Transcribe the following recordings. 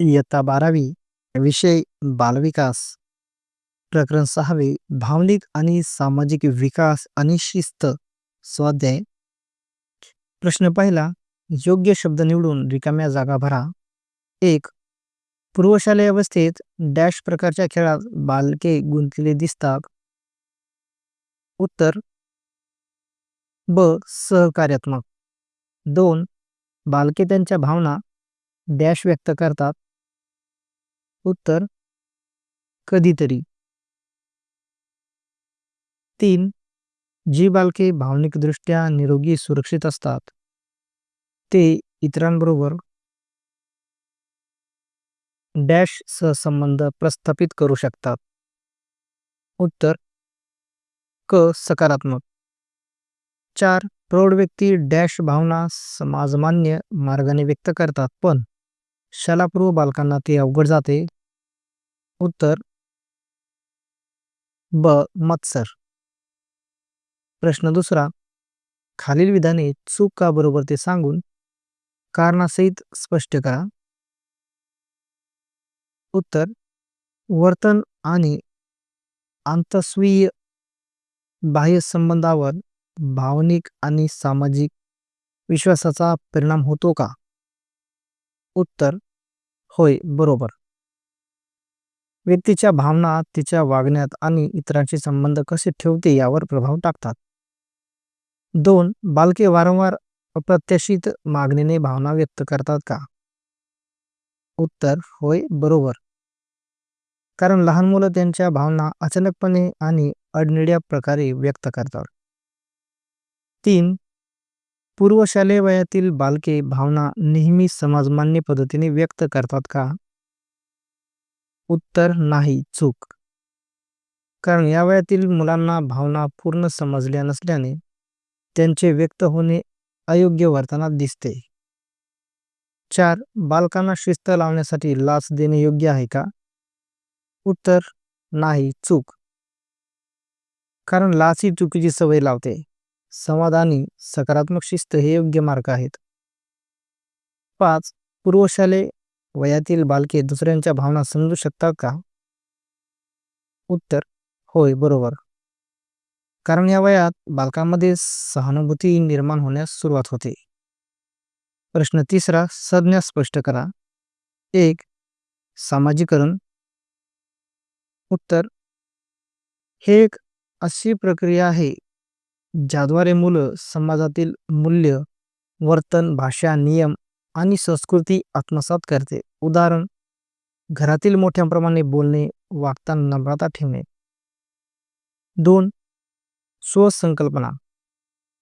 इयत्ता बारावी विषय बालविकास. प्रकरण सहावे भावनिक आणि सामाजिक विकास आणि शिस्त. स्वाध्याय. प्रश्न पहिला योग्य शब्द निवडून रिकाम्या जागा भरा. एक पूर्वशालेय अवस्थेत डॅश प्रकारच्या खेळात बालके गुंतलेले दिसतात. उत्तर ब सहकार्यात्मक. दोन बालके त्यांच्या भावना डॅश व्यक्त करतात. उत्तर. कधीतरी. तीन. जी बालके भावनिकदृष्ट्या निरोगी सुरक्षित असतात. ते इतरांबरोबर डॅश सहसंबंध प्रस्थापित करू शकतात. उत्तर. क. सकारात्मक. चार. प्रौढ व्यक्ती डॅश भावना समाजमान्य मार्गाने व्यक्त करतात पण शालापूर्व बालकांना ते अवघड जाते. उत्तर ब. मत्सर. प्रश्न दुसरा खालील विधाने चूक का बरोबर ते सांगून कारणासहित स्पष्ट करा. उत्तर वर्तन आणि आंतस्वीय बाह्य संबंधावर भावनिक आणि सामाजिक विश्वासाचा परिणाम होतो का? उत्तर होय बरोबर. व्यक्तीच्या भावना तिच्या वागण्यात आणि इतरांशी संबंध कसे ठेवते यावर प्रभाव टाकतात. दोन बालके वारंवार अप्रत्याशित मागणीने भावना व्यक्त करतात का? उत्तर होय बरोबर. कारण लहान मुलं त्यांच्या भावना अचानकपणे आणि अडनिड्या प्रकारे व्यक्त करतात. तीन पूर्वशालेय वयातील बालके भावना नेहमी समाजमान्य पद्धतीने व्यक्त करतात का? उत्तर नाही चूक. कारण या वयातील मुलांना भावना पूर्ण समजल्या नसल्याने त्यांचे व्यक्त होणे अयोग्य वर्तनात दिसते. चार बालकांना शिस्त लावण्यासाठी लाच देणे योग्य आहे का? उत्तर नाही चूक. कारण लाच ही चुकीची सवय लावते. संवाद आणि सकारात्मक शिस्त हे योग्य मार्ग आहेत. पाच पूर्वशाले वयातील बालके दुसऱ्यांच्या भावना समजू शकतात का? उत्तर होय बरोबर. कारण या वयात बालकांमध्ये सहानुभूती निर्माण होण्यास सुरुवात होते. प्रश्न तिसरा संज्ञा स्पष्ट करा. एक सामाजिकरण. उत्तर हे एक अशी प्रक्रिया आहे ज्याद्वारे मुलं समाजातील मूल्य वर्तन भाषा नियम आणि संस्कृती आत्मसात करते. उदाहरण घरातील मोठ्या प्रमाणे बोलणे वागताना नम्रता ठेवणे. दोन स्वसंकल्पना.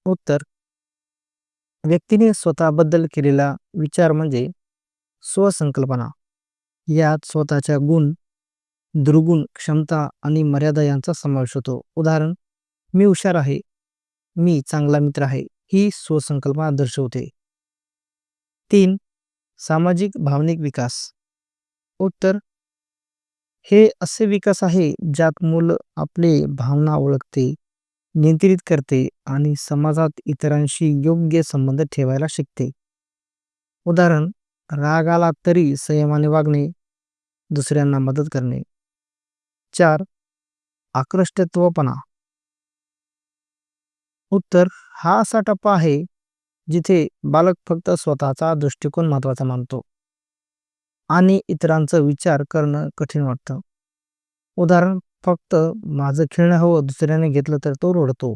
उत्तर व्यक्तीने स्वतःबद्दल केलेला विचार म्हणजे स्वसंकल्पना. यात स्वतःच्या गुण दुर्गुण क्षमता आणि मर्यादा यांचा समावेश होतो. उदाहरण मी हुशार आहे मी चांगला मित्र आहे ही स्वसंकल्पना दर्शवते. तीन सामाजिक भावनिक विकास. उत्तर हे असे विकास आहे ज्यात मूल आपले भावना ओळखते नियंत्रित करते आणि समाजात इतरांशी योग्य संबंध ठेवायला शिकते. उदाहरण राग आला तरी संयमाने वागणे दुसऱ्यांना मदत करणे. चार आकृष्टत्वपणा. उत्तर हा असा टप्पा आहे जिथे बालक फक्त स्वतःचा दृष्टिकोन महत्त्वाचा मानतो आणि इतरांचा विचार करणं कठीण वाटतं. उदाहरण फक्त माझं खेळणं हवं दुसऱ्याने घेतलं तर तो रडतो.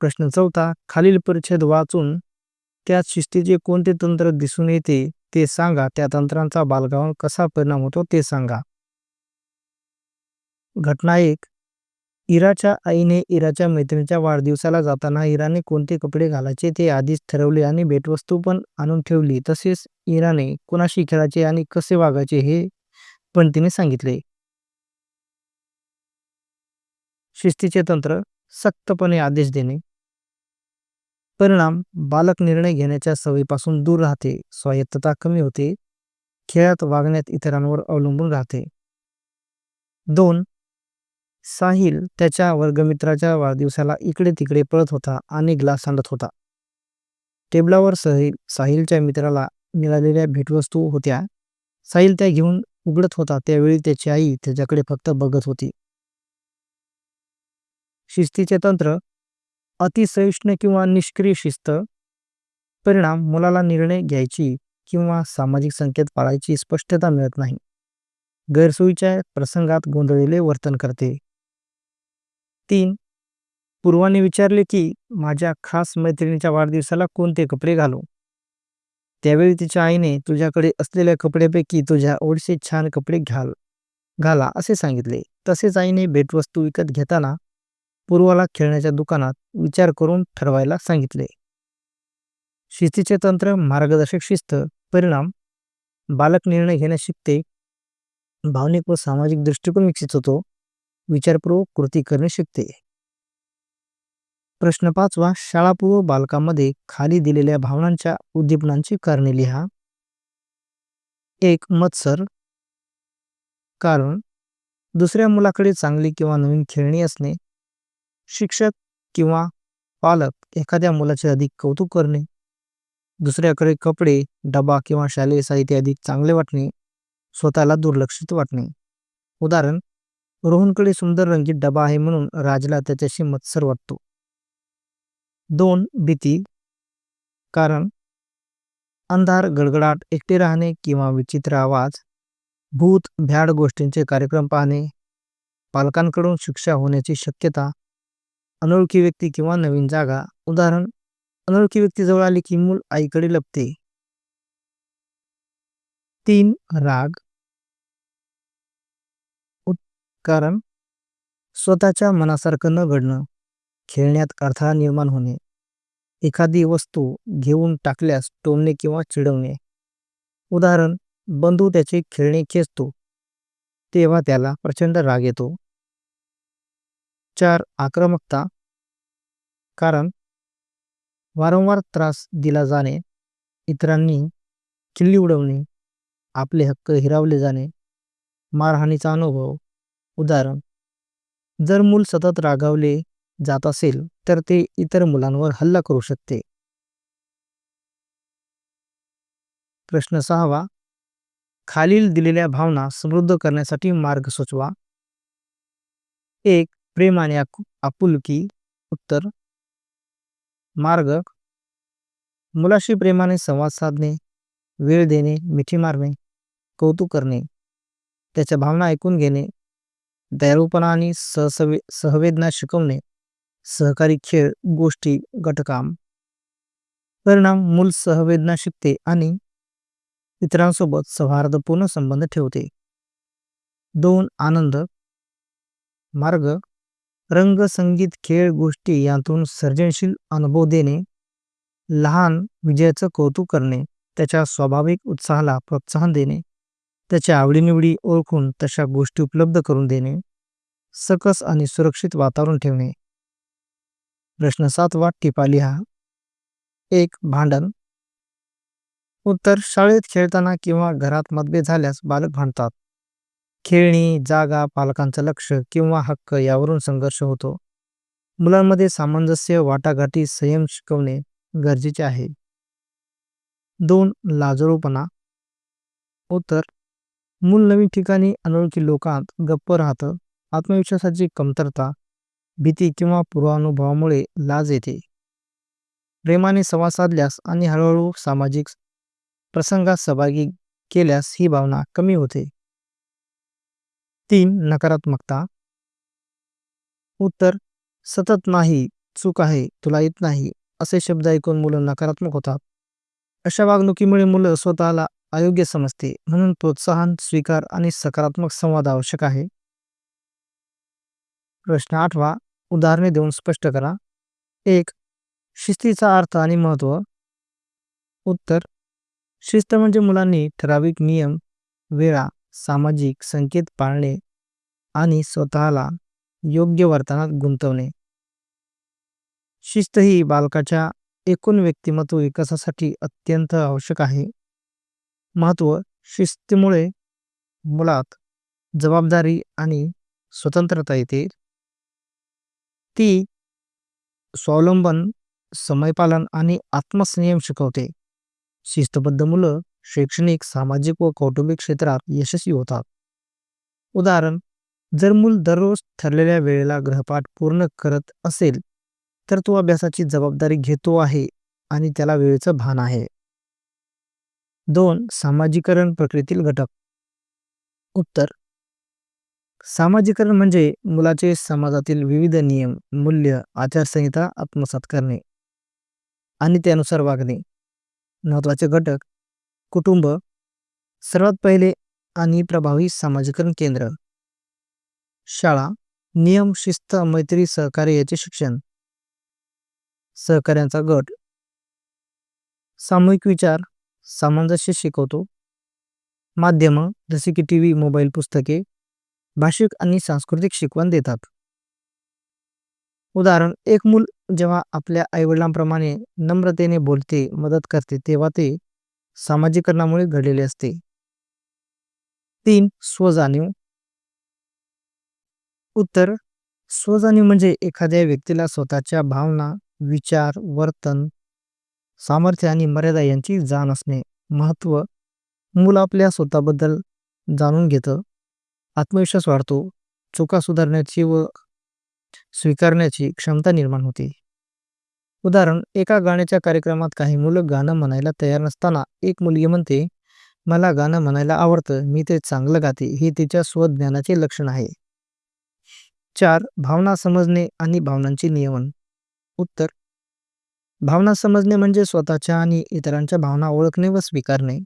प्रश्न चौथा खालील परिच्छेद वाचून त्या शिस्तीचे कोणते तंत्र दिसून येते ते सांगा त्या तंत्रांचा बालकावर कसा परिणाम होतो ते सांगा. घटना एक इराच्या आईने इराच्या मैत्रिणीच्या वाढदिवसाला जाताना इराने कोणते कपडे घालायचे ते आधीच ठरवले आणि भेटवस्तू पण आणून ठेवली. तसेच इराने कुणाशी खेळायचे आणि कसे वागायचे हे पण तिने सांगितले. शिस्तीचे तंत्र सक्तपणे आदेश देणे. परिणाम बालक निर्णय घेण्याच्या सवयीपासून दूर राहते. स्वायत्तता कमी होते. खेळात वागण्यात इतरांवर अवलंबून राहते. दोन साहिल त्याच्या वर्गमित्राच्या वाढदिवसाला इकडे तिकडे पळत होता आणि ग्लास सांडत होता. टेबलावर साहिल साहिलच्या मित्राला मिळालेल्या भेटवस्तू होत्या. साहिल त्या घेऊन उघडत होता. त्यावेळी त्याची आई त्याच्याकडे फक्त बघत होती. शिस्तीचे तंत्र अतिसहिष्ण किंवा निष्क्रिय शिस्त परिणाम मुलाला निर्णय घ्यायची किंवा सामाजिक संकेत पाळायची स्पष्टता मिळत नाही. गैरसोयीच्या प्रसंगात गोंधळलेले वर्तन करते. तीन. पूर्वाने विचारले की माझ्या खास मैत्रिणीच्या वाढदिवसाला कोणते कपडे घालू? त्यावेळी तिच्या आईने तुझ्याकडे असलेल्या कपड्यापैकी तुझ्या ओढसे छान कपडे घाल घाला असे सांगितले. तसेच आईने भेटवस्तू विकत घेताना पूर्वाला खेळण्याच्या दुकानात विचार करून ठरवायला सांगितले. शिस्तीचे तंत्र मार्गदर्शक शिस्त परिणाम बालक निर्णय घेण्यास शिकते भावनिक व सामाजिक दृष्टिकोन विकसित होतो विचारपूर्वक कृती करणे शिकते. प्रश्न पाचवा शाळापूर्व बालकामध्ये खाली दिलेल्या भावनांच्या उद्दीपनांची कारणे लिहा. एक मत्सर. कारण दुसऱ्या मुलाकडे चांगली किंवा नवीन खेळणी असणे शिक्षक किंवा पालक एखाद्या मुलाचे अधिक कौतुक करणे दुसऱ्याकडे कपडे डबा किंवा शालेय साहित्य अधिक चांगले वाटणे स्वतःला दुर्लक्षित वाटणे. उदाहरण रोहनकडे सुंदर रंगीत डबा आहे म्हणून राजला त्याच्याशी मत्सर वाटतो. दोन भीती. कारण अंधार गडगडाट एकटे राहणे किंवा विचित्र आवाज भूत भ्याड गोष्टींचे कार्यक्रम पाहणे पालकांकडून शिक्षा होण्याची शक्यता अनोळखी व्यक्ती किंवा नवीन जागा. उदाहरण अनोळखी व्यक्तीजवळ आली की मूल आईकडे लपते. तीन राग. कारण स्वतःच्या मनासारखं न घडणं खेळण्यात अडथळा निर्माण होणे एखादी वस्तू घेऊन टाकल्यास टोमणे किंवा चिडवणे. उदाहरण बंधू त्याचे खेळणे खेचतो तेव्हा त्याला प्रचंड राग येतो. चार आक्रमकता. कारण वारंवार त्रास दिला जाणे इतरांनी किल्ली उडवणे आपले हक्क हिरावले जाणे मारहाणीचा अनुभव उदाहरण जर मूल सतत रागावले जात असेल तर ते इतर मुलांवर हल्ला करू शकते. प्रश्न सहावा खालील दिलेल्या भावना समृद्ध करण्यासाठी मार्ग सुचवा. एक प्रेम आणि आपुलकी उत्तर. मार्ग मुलाशी प्रेमाने संवाद साधणे वेळ देणे मिठी मारणे कौतुक करणे. त्याच्या भावना ऐकून घेणे दयाळूपणा आणि सहसवे सहवेदना शिकवणे सहकारी खेळ गोष्टी गटकाम. परिणाम मूल सहवेदना शिकते आणि इतरांसोबत सौहार्दपूर्ण संबंध ठेवते. दोन आनंद. मार्ग. रंग संगीत खेळ गोष्टी यांतून सर्जनशील अनुभव देणे लहान विजयाचं कौतुक करणे त्याच्या स्वाभाविक उत्साहाला प्रोत्साहन देणे. त्याच्या आवडीनिवडी ओळखून तशा गोष्टी उपलब्ध करून देणे सकस आणि सुरक्षित वातावरण ठेवणे. प्रश्न सातवा टिपा लिहा एक भांडण. उत्तर शाळेत खेळताना किंवा घरात मतभेद झाल्यास बालक भांडतात. खेळणी जागा पालकांचं लक्ष किंवा हक्क यावरून संघर्ष होतो. मुलांमध्ये सामंजस्य वाटाघाटी संयम शिकवणे गरजेचे आहे. दोन लाजळूपणा उत्तर मूल नवीन ठिकाणी अनोळखी लोकांत गप्प राहतं आत्मविश्वासाची कमतरता भीती किंवा पूर्वानुभवामुळे लाज येते. प्रेमाने संवाद साधल्यास आणि हळूहळू सामाजिक प्रसंगात सहभागी केल्यास ही भावना कमी होते. तीन नकारात्मकता. उत्तर सतत नाही चूक आहे तुला येत नाही असे शब्द ऐकून मुलं नकारात्मक होतात. अशा वागणुकीमुळे मुलं स्वतःला अयोग्य समजते म्हणून प्रोत्साहन स्वीकार आणि सकारात्मक संवाद आवश्यक आहे. प्रश्न आठवा उदाहरणे देऊन स्पष्ट करा. एक शिस्तीचा अर्थ आणि महत्त्व. उत्तर शिस्त म्हणजे मुलांनी ठराविक नियम वेळा सामाजिक संकेत पाळणे आणि स्वतःला योग्य वर्तनात गुंतवणे. शिस्त ही बालकाच्या एकूण व्यक्तिमत्व विकासासाठी अत्यंत आवश्यक आहे. महत्त्व शिस्तीमुळे मुलात जबाबदारी आणि स्वतंत्रता येते. ती स्वावलंबन समयपालन आणि आत्मसंयम शिकवते. शिस्तबद्ध मुलं शैक्षणिक सामाजिक व कौटुंबिक क्षेत्रात यशस्वी होतात. उदाहरण जर मूल दररोज ठरलेल्या वेळेला गृहपाठ पूर्ण करत असेल तर तो अभ्यासाची जबाबदारी घेतो आहे आणि त्याला वेळेचं भान आहे. दोन सामाजिकरण प्रक्रियेतील घटक. उत्तर. सामाजिकरण म्हणजे मुलाचे समाजातील विविध नियम मूल्य आचारसंहिता आत्मसात करणे. आणि त्यानुसार वागणे. महत्त्वाचे घटक. कुटुंब. सर्वात पहिले आणि प्रभावी सामाजिकरण केंद्र. शाळा. नियम शिस्त मैत्री सहकार्य याचे शिक्षण. सहकार्यांचा गट. सामूहिक विचार. सामंजस्य शिकवतो. माध्यम जसे की टी व्ही मोबाईल पुस्तके भाषिक आणि सांस्कृतिक शिकवण देतात. उदाहरण एक मूल जेव्हा आपल्या आईवडिलांप्रमाणे नम्रतेने बोलते मदत करते तेव्हा ते सामाजिकरणामुळे घडलेले असते. तीन स्वजाणीव. उत्तर स्वजाणीव म्हणजे एखाद्या व्यक्तीला स्वतःच्या भावना विचार वर्तन सामर्थ्य आणि मर्यादा यांची जाण असणे महत्त्व मूल आपल्या स्वतःबद्दल जाणून घेतं. आत्मविश्वास वाढतो. चुका सुधारण्याची व स्वीकारण्याची क्षमता निर्माण होते. उदाहरण एका गाण्याच्या कार्यक्रमात काही मुलं गाणं म्हणायला तयार नसताना एक मुलगी म्हणते मला गाणं म्हणायला आवडतं. मी ते चांगलं गाते. हे तिच्या स्वज्ञानाचे लक्षण आहे. चार भावना समजणे आणि भावनांचे नियमन. उत्तर भावना समजणे म्हणजे स्वतःच्या आणि इतरांच्या भावना ओळखणे व स्वीकारणे.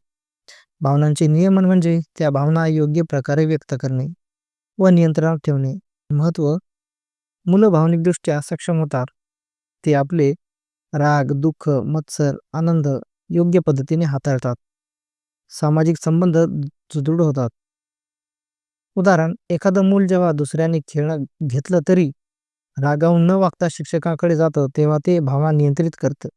भावनांचे नियमन म्हणजे त्या भावना योग्य प्रकारे व्यक्त करणे व नियंत्रणात ठेवणे. महत्त्व मुलं भावनिकदृष्ट्या सक्षम होतात. ते आपले राग दुःख मत्सर आनंद योग्य पद्धतीने हाताळतात. सामाजिक संबंध सुदृढ होतात. उदाहरण एखादं मूल जेव्हा दुसऱ्याने खेळणं घेतलं तरी रागावून न वागता शिक्षकाकडे जातं तेव्हा ते भावना नियंत्रित करतं.